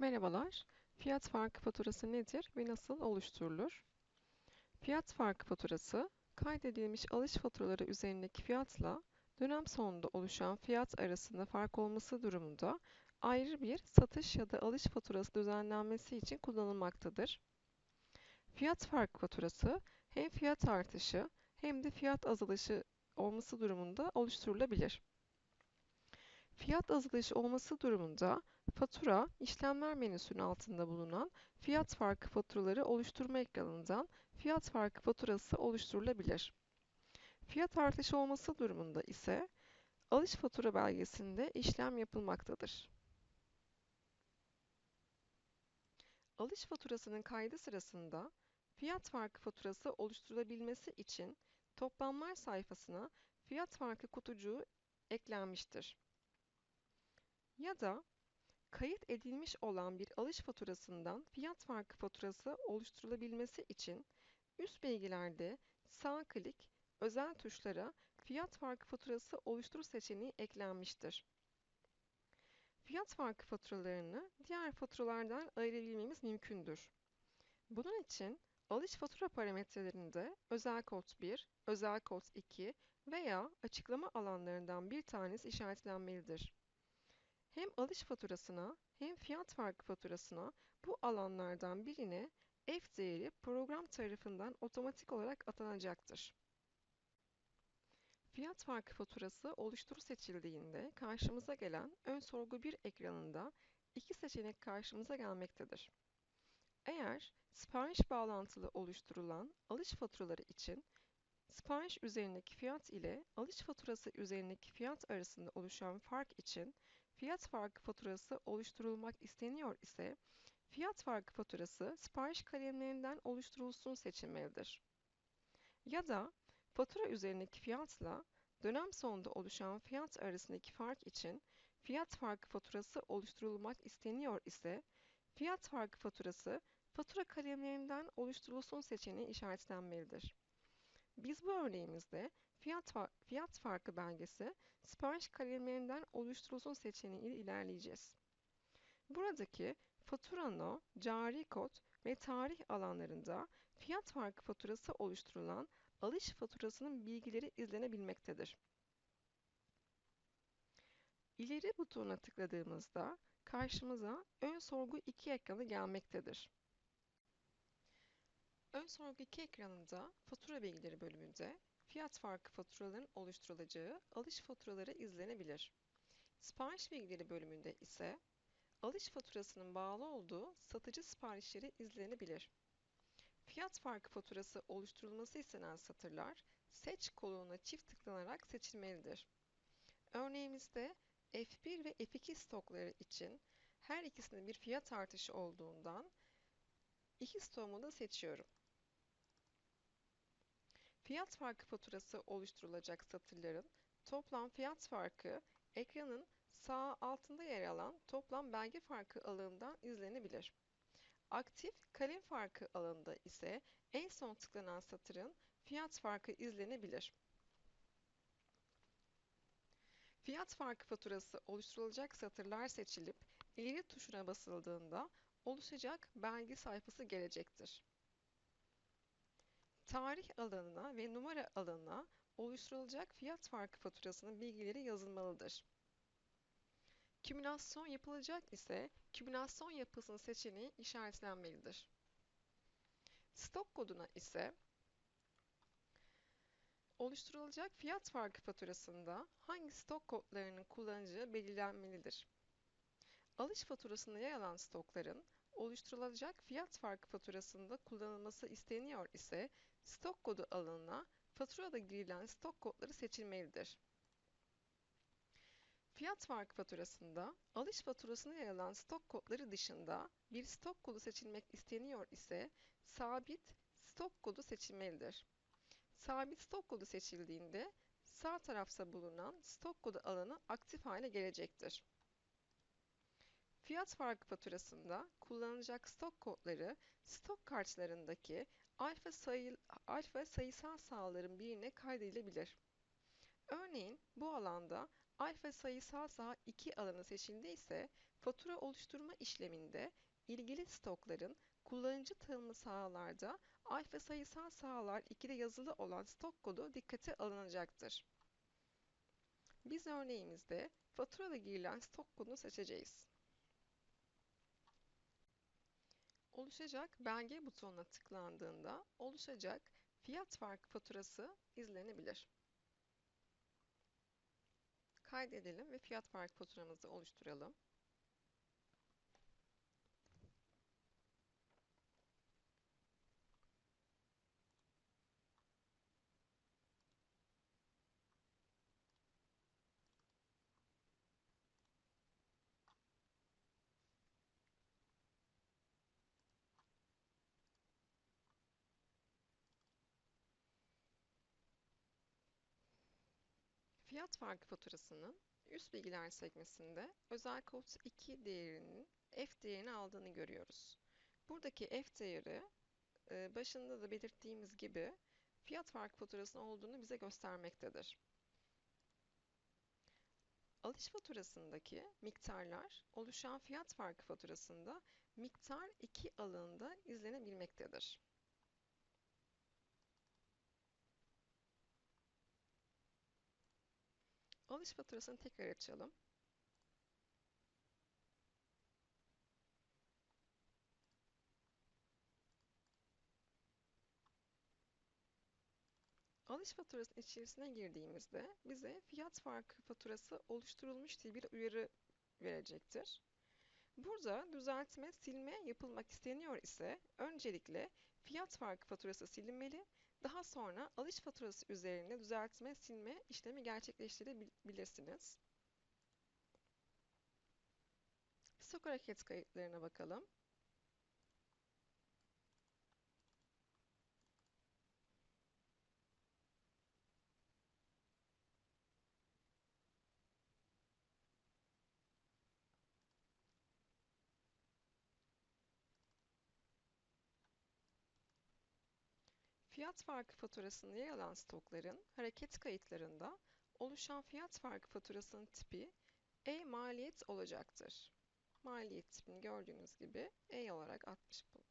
Merhabalar. Fiyat farkı faturası nedir ve nasıl oluşturulur? Fiyat farkı faturası, kaydedilmiş alış faturaları üzerindeki fiyatla dönem sonunda oluşan fiyat arasında fark olması durumunda ayrı bir satış ya da alış faturası düzenlenmesi için kullanılmaktadır. Fiyat farkı faturası hem fiyat artışı hem de fiyat azalışı olması durumunda oluşturulabilir. Fiyat azalışı olması durumunda fatura, işlemler menüsünün altında bulunan fiyat farkı faturaları oluşturma ekranından fiyat farkı faturası oluşturulabilir. Fiyat artışı olması durumunda ise alış fatura belgesinde işlem yapılmaktadır. Alış faturasının kaydı sırasında fiyat farkı faturası oluşturulabilmesi için toplamlar sayfasına fiyat farkı kutucuğu eklenmiştir. Ya da kayıt edilmiş olan bir alış faturasından fiyat farkı faturası oluşturulabilmesi için üst bilgilerde sağ klik özel tuşlara fiyat farkı faturası oluştur seçeneği eklenmiştir. Fiyat farkı faturalarını diğer faturalardan ayırabilmemiz mümkündür. Bunun için alış fatura parametrelerinde özel kod 1, özel kod 2 veya açıklama alanlarından bir tanesi işaretlenmelidir. Hem alış faturasına hem fiyat farkı faturasına bu alanlardan birine F değeri program tarafından otomatik olarak atanacaktır. Fiyat farkı faturası oluştur seçildiğinde karşımıza gelen ön sorgu 1 ekranında iki seçenek karşımıza gelmektedir. Eğer sipariş bağlantılı oluşturulan alış faturaları için sipariş üzerindeki fiyat ile alış faturası üzerindeki fiyat arasında oluşan fark için fiyat farkı faturası oluşturulmak isteniyor ise fiyat farkı faturası sipariş kalemlerinden oluşturulsun seçilmelidir. Ya da fatura üzerindeki fiyatla dönem sonunda oluşan fiyat arasındaki fark için fiyat farkı faturası oluşturulmak isteniyor ise fiyat farkı faturası fatura kalemlerinden oluşturulsun seçeneği işaretlenmelidir. Biz bu örneğimizde fiyat, fiyat farkı belgesi sipariş kalemlerinden oluşturulsun seçeneği ile ilerleyeceğiz. Buradaki fatura no, cari kod ve tarih alanlarında fiyat farkı faturası oluşturulan alış faturasının bilgileri izlenebilmektedir. İleri butonuna tıkladığımızda karşımıza ön sorgu 2 ekranı gelmektedir. Ön sorgu 2 ekranında fatura bilgileri bölümünde fiyat farkı faturaların oluşturulacağı alış faturaları izlenebilir. Sipariş bilgileri bölümünde ise alış faturasının bağlı olduğu satıcı siparişleri izlenebilir. Fiyat farkı faturası oluşturulması istenen satırlar seç kolonuna çift tıklanarak seçilmelidir. Örneğimizde F1 ve F2 stokları için her ikisinde bir fiyat artışı olduğundan iki stoğumu da seçiyorum. Fiyat farkı faturası oluşturulacak satırların toplam fiyat farkı ekranın sağ altında yer alan toplam belge farkı alanından izlenebilir. Aktif kalem farkı alanında ise en son tıklanan satırın fiyat farkı izlenebilir. Fiyat farkı faturası oluşturulacak satırlar seçilip ileri tuşuna basıldığında oluşacak belge sayfası gelecektir. Tarih alanına ve numara alanına oluşturulacak fiyat farkı faturasının bilgileri yazılmalıdır. Kümülasyon yapılacak ise kümülasyon yapısının seçeneği işaretlenmelidir. Stok koduna ise oluşturulacak fiyat farkı faturasında hangi stok kodlarının kullanılacağı belirlenmelidir. Alış faturasında yer alan stokların oluşturulacak fiyat farkı faturasında kullanılması isteniyor ise stok kodu alanına faturada girilen stok kodları seçilmelidir. Fiyat farkı faturasında alış faturasına yer alan stok kodları dışında bir stok kodu seçilmek isteniyor ise sabit stok kodu seçilmelidir. Sabit stok kodu seçildiğinde sağ tarafta bulunan stok kodu alanı aktif hale gelecektir. Fiyat farkı faturasında kullanılacak stok kodları stok kartlarındaki alfa, sayı, alfa sayısal sağların birine kaydedilebilir. Örneğin bu alanda alfa sayısal saha 2 alanı seçildiyse fatura oluşturma işleminde ilgili stokların kullanıcı tanımlı sahalarda alfa sayısal sahalar 2'de yazılı olan stok kodu dikkate alınacaktır. Biz örneğimizde faturada girilen stok kodunu seçeceğiz. Oluşacak belge butonuna tıklandığında oluşacak fiyat farkı faturası izlenebilir. Kaydedelim ve fiyat farkı faturamızı oluşturalım. Fiyat farkı faturasının üst bilgiler sekmesinde özel kod 2 değerinin F değerini aldığını görüyoruz. Buradaki F değeri e, başında da belirttiğimiz gibi fiyat farkı faturasının olduğunu bize göstermektedir. Alış faturasındaki miktarlar oluşan fiyat farkı faturasında miktar 2 alanında izlenebilmektedir. Alış faturasını tekrar açalım. Alış faturasının içerisine girdiğimizde bize fiyat farkı faturası oluşturulmuş diye bir uyarı verecektir. Burada düzeltme, silme yapılmak isteniyor ise öncelikle fiyat farkı faturası silinmeli, daha sonra alış faturası üzerinde düzeltme, silme işlemi gerçekleştirebilirsiniz. Stok hareket kayıtlarına bakalım. Fiyat farkı faturasında yer alan stokların hareket kayıtlarında oluşan fiyat farkı faturasının tipi E-maliyet olacaktır. Maliyet tipini gördüğünüz gibi E olarak atmış bulunuyor.